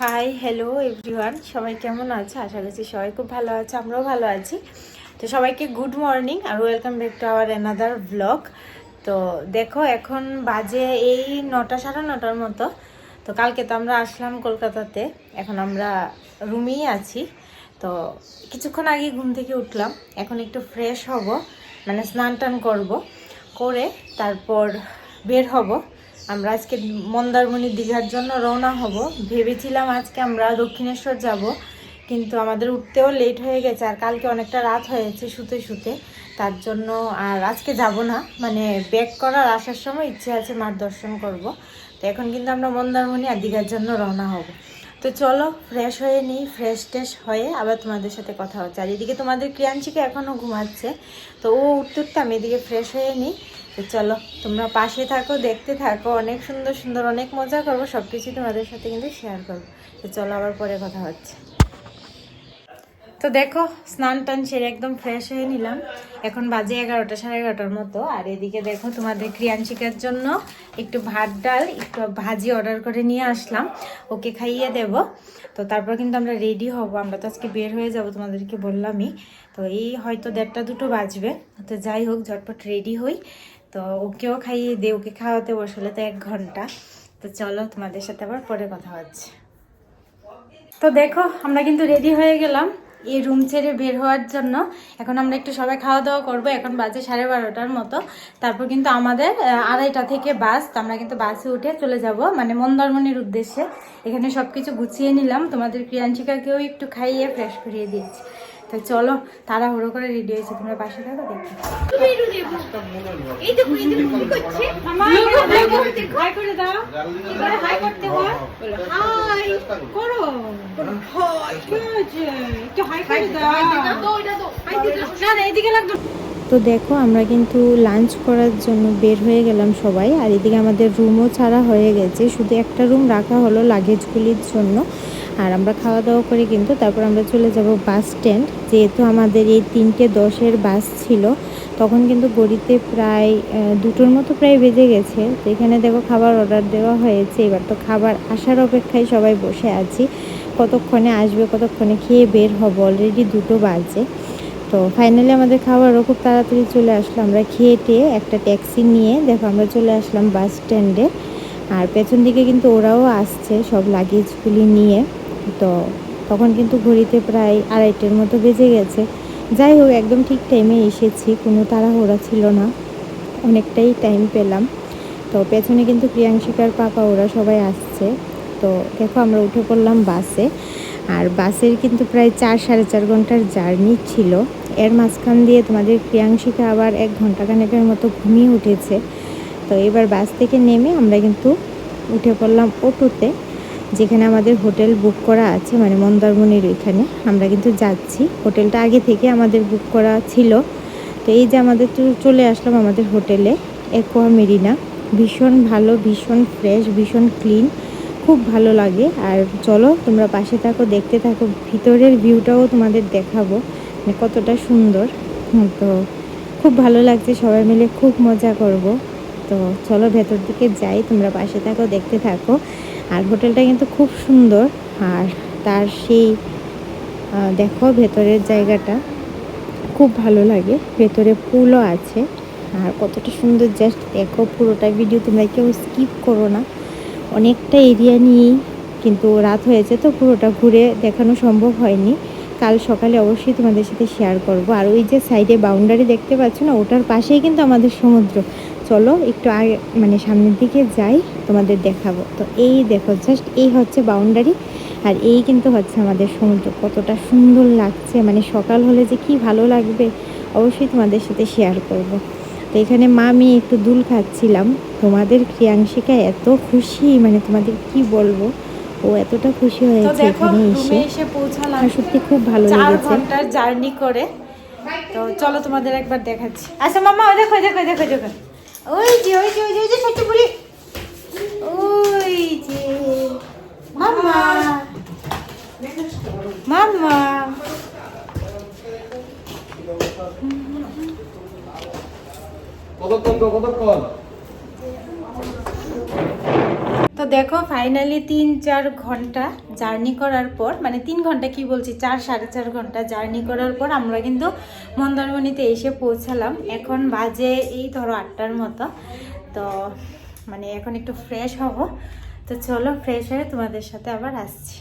Hi hello everyone সবাই কেমন আছে? আশা করছি সবাই খুব ভালো আছে, আমরাও ভালো আছি। তো সবাইকে good morning R welcome back to our another blog তো দেখো, এখন বাজে এই নটা সাড়ে নটার মতো। তো কালকে তো আমরা আসলাম কলকাতাতে। এখন আমরা রুমেই আছি। তো কিছুক্ষণ আগে ঘুম থেকে উঠলাম। এখন একটু ফ্রেশ হব মানে স্নান টান করব, করে তারপর বের হব। আমরা আজকে মন্দারমণি দীঘার জন্য রওনা হব। ভেবেছিলাম আজকে আমরা দক্ষিণেশ্বর যাব, কিন্তু আমাদের উঠতেও লেট হয়ে গেছে আর কালকে অনেকটা রাত হয়েছে শুতে শুতে। তার জন্য আর আজকে যাব না মানে ব্যাক করার আসার সময় ইচ্ছে আছে মার দর্শন করব। তো এখন কিন্তু আমরা মন্দারমণি আর দীঘার জন্য রওনা হব। তো চলো ফ্রেশ হয়ে নিই ফ্রেশ ট্রেশ হয়ে আবার তোমাদের সাথে কথা হচ্ছে। আর এদিকে তোমাদের ক্রিয়াঞ্চিকে এখনও ঘুমাচ্ছে, তো ও উঠতে উঠতে আমি এদিকে ফ্রেশ হয়ে নিই। তো চলো, তোমরা পাশে থাকো, দেখতে থাকো, অনেক সুন্দর সুন্দর, অনেক মজা করব সব কিছুই তোমাদের সাথে কিন্তু শেয়ার করব। তো চলো, আবার পরে কথা হচ্ছে। তো দেখো, স্নান টান সেরে একদম ফ্রেশ হয়ে নিলাম। এখন বাজে এগারোটা, সাড়ে এগারোটার মতো। আর এদিকে দেখো, তোমাদের ক্রিয়াঞ্চিকার জন্য একটু ভাত, ডাল, একটু ভাজি অর্ডার করে নিয়ে আসলাম। ওকে খাইয়ে দেব। তো তারপর কিন্তু আমরা রেডি হব। আমরা তো আজকে বের হয়ে যাব, তোমাদেরকে বললামই। তো এই হয়তো দেড়টা, দুটো বাজবে। তো যাই হোক, ঝটপট রেডি হই। তো ওকেও খাইয়ে দিয়ে ওকে খাওয়াতে বসলে তো এক ঘণ্টা। তো চলো তোমাদের সাথে আবার পরে কথা হচ্ছে। তো দেখো, আমরা কিন্তু রেডি হয়ে গেলাম এই রুম ছেড়ে বের হওয়ার জন্য। এখন আমরা একটু সবাই খাওয়া দাওয়া করব। এখন বাজে সাড়ে বারোটার মতো। তারপর কিন্তু আমাদের আড়াইটা থেকে বাস। তো আমরা কিন্তু বাসে উঠে চলে যাব মানে মন্দারমণির উদ্দেশ্যে। এখানে সব কিছু গুছিয়ে নিলাম। তোমাদের ক্রিয়াঞ্চিকাকেও একটু খাইয়ে ফ্রেশ করিয়ে দিয়েছি। তো চলো তাড়াহুড়ো করে রেডি হয়েছে তোমরা পাশে থাকো দেখো। হাই করে দাও। এবারে হাই করতে হাই। করো। তো দেখো আমরা কিন্তু লাঞ্চ করার জন্য বের হয়ে গেলাম সবাই আর এদিকে আমাদের রুমও ছাড়া হয়ে গেছে। শুধু একটা রুম রাখা হলো লাগেজগুলির জন্য। আর আমরা খাওয়া দাওয়া করে কিন্তু তারপর আমরা চলে যাব বাস স্ট্যান্ড। যেহেতু আমাদের এই তিনটে দশের বাস ছিল, তখন কিন্তু গড়িতে প্রায় দুটোর মতো প্রায় বেজে গেছে। তো এখানে দেখো খাবার অর্ডার দেওয়া হয়েছে। এবার তো খাবার আসার অপেক্ষায় সবাই বসে আছি। কতক্ষণে আসবে, কতক্ষণে খেয়ে বের হব অলরেডি দুটো বাজে। তো ফাইনালি আমাদের খাবারও খুব তাড়াতাড়ি চলে আসলো। আমরা খেয়ে টেয়ে একটা ট্যাক্সি নিয়ে দেখো আমরা চলে আসলাম বাস স্ট্যান্ডে। আর পেছন দিকে কিন্তু ওরাও আসছে সব লাগেজগুলি নিয়ে। তো তখন কিন্তু ঘড়িতে প্রায় আড়াইটের মতো বেজে গেছে। যাই হোক, একদম ঠিক টাইমে এসেছি, কোনো তাড়াহুড়া ছিল না। অনেকটাই টাইম পেলাম। তো পেছনে কিন্তু প্রিয়াংশিকার পাপা, ওরা সবাই আসছে। তো দেখো, আমরা উঠে পড়লাম বাসে। আর বাসের কিন্তু প্রায় চার, সাড়ে চার ঘণ্টার জার্নি ছিল। এর মাঝখান দিয়ে তোমাদের প্রিয়াংশিকা আবার এক ঘণ্টা খানেকের মতো ঘুমিয়ে উঠেছে। তো এবার বাস থেকে নেমে আমরা কিন্তু উঠে পড়লাম অটোতে। যেখানে আমাদের হোটেল বুক করা আছে মানে মন্দারমণির ওইখানে। আমরা কিন্তু যাচ্ছি। হোটেলটা আগে থেকে আমাদের বুক করা ছিল। তো এই যে আমাদের চলে আসলাম আমাদের হোটেলে একোয়া মেরিনা ভীষণ ভালো, ভীষণ ফ্রেশ ভীষণ ক্লিন খুব ভালো লাগে। আর চলো, তোমরা পাশে থাকো, দেখতে থাকো। ভিতরের ভিউটাও তোমাদের দেখাবো। মানে কতটা সুন্দর। তো খুব ভালো লাগছে। সবাই মিলে খুব মজা করব। তো চলো ভেতর দিকে যাই, তোমরা পাশে থাকো, দেখতে থাকো। আর হোটেলটা কিন্তু খুব সুন্দর। আর তার সেই দেখো ভেতরের জায়গাটা। খুব ভালো লাগে। ভেতরে পুলও আছে। আর কতটা সুন্দর জাস্ট দেখো পুরোটা ভিডিও তোমরা কেউ স্কিপ করো না। অনেকটা এরিয়া নিয়েই কিন্তু রাত হয়েছে, তো পুরোটা ঘুরে দেখানো সম্ভব হয়নি। কাল সকালে অবশ্যই তোমাদের সাথে শেয়ার করব। আর ওই যে সাইডে বাউন্ডারি দেখতে পাচ্ছ না, ওটার পাশেই কিন্তু আমাদের সমুদ্র। চলো একটু আগে মানে সামনের দিকে যাই, তোমাদের দেখাবো। তো এই দেখো জাস্ট এই হচ্ছে বাউন্ডারি আর এই কিন্তু হচ্ছে আমাদের সমুদ্র। কতটা সুন্দর লাগছে মানে সকাল হলে যে কি ভালো লাগবে, অবশ্যই তোমাদের সাথে শেয়ার করব। তো এখানে মা, আমি একটু দুল খাচ্ছিলাম। তোমাদের ক্রিয়াংশিকা এত খুশি মানে তোমাদের কি বলব? ও এতটা খুশি হয়েছে এখানে এসে। আর সত্যি খুব ভালো লেগেছে। ঘণ্টার জার্নি করে। তো চলো তোমাদের একবার দেখাচ্ছি। আচ্ছা মামা ওই দেখো দেখো দেখো দেখো। ওই যে ওই যে ওই যে ওই যে ছোট্ট বুড়ি ওই যে মামা মামা কতক্ষণ কতক্ষণ? তো দেখো ফাইনালি তিন চার ঘণ্টা জার্নি করার পর মানে তিন ঘণ্টা কি বলছি, চার, সাড়ে চার ঘণ্টা জার্নি করার পর আমরা কিন্তু মন্দারমণিতে এসে পৌঁছালাম। এখন বাজে এই ধরো আটটার মতো। তো মানে এখন একটু ফ্রেশ হব। তো চলো ফ্রেশ হয়ে তোমাদের সাথে আবার আসছি।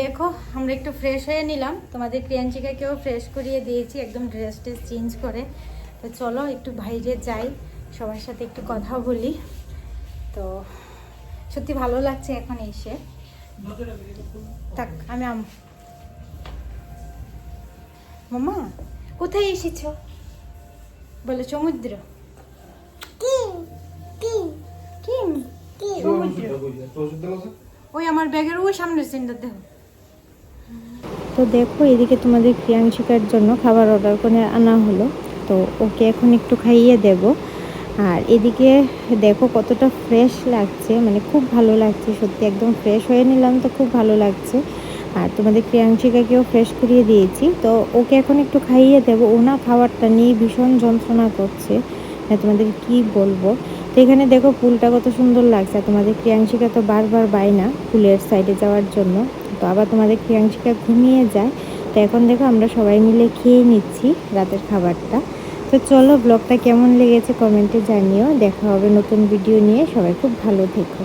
দেখো, আমরা একটু ফ্রেশ হয়ে নিলাম। তোমাদের ক্রিয়াঞ্চিকাকেও ফ্রেশ করিয়ে দিয়েছি, একদম ড্রেস ট্রেস চেঞ্জ করে। তো চলো একটু বাইরে যাই, সবার সাথে একটু কথা বলি। তো সত্যি ভালো লাগছে এখন এসে। থাক আমি আম মামা কোথায় এসেছ? বলে সমুদ্র। ওই আমার ব্যাগের ওই সামনের সিনটা দেখো। তো দেখো এদিকে তোমাদের ক্রিয়াংশিকার জন্য খাবার অর্ডার করে আনা হলো। তো ওকে এখন একটু খাইয়ে দেব। আর এদিকে দেখো কতটা ফ্রেশ লাগছে মানে খুব ভালো লাগছে, সত্যি একদম ফ্রেশ হয়ে নিলাম তো খুব ভালো লাগছে। আর তোমাদের ক্রিয়াংশিকাকেও ফ্রেশ করিয়ে দিয়েছি, তো ওকে এখন একটু খাইয়ে দেবো। ও না খাবারটা নিয়ে ভীষণ যন্ত্রণা করছে হ্যাঁ তোমাদের কি বলব? তো এখানে দেখো পুলটা কত সুন্দর লাগছে তোমাদের ক্রিয়াংশিকা তো বারবার বায় না পুলের সাইডে যাওয়ার জন্য। তো আবার তোমাদের ক্রিয়াংশিকা ঘুমিয়ে যায়, তো এখন দেখো আমরা সবাই মিলে খেয়ে নিচ্ছি রাতের খাবারটা। তো চলো ব্লগটা কেমন লেগেছে কমেন্টে জানিও। দেখা হবে নতুন ভিডিও নিয়ে। সবাই খুব ভালো থেকো।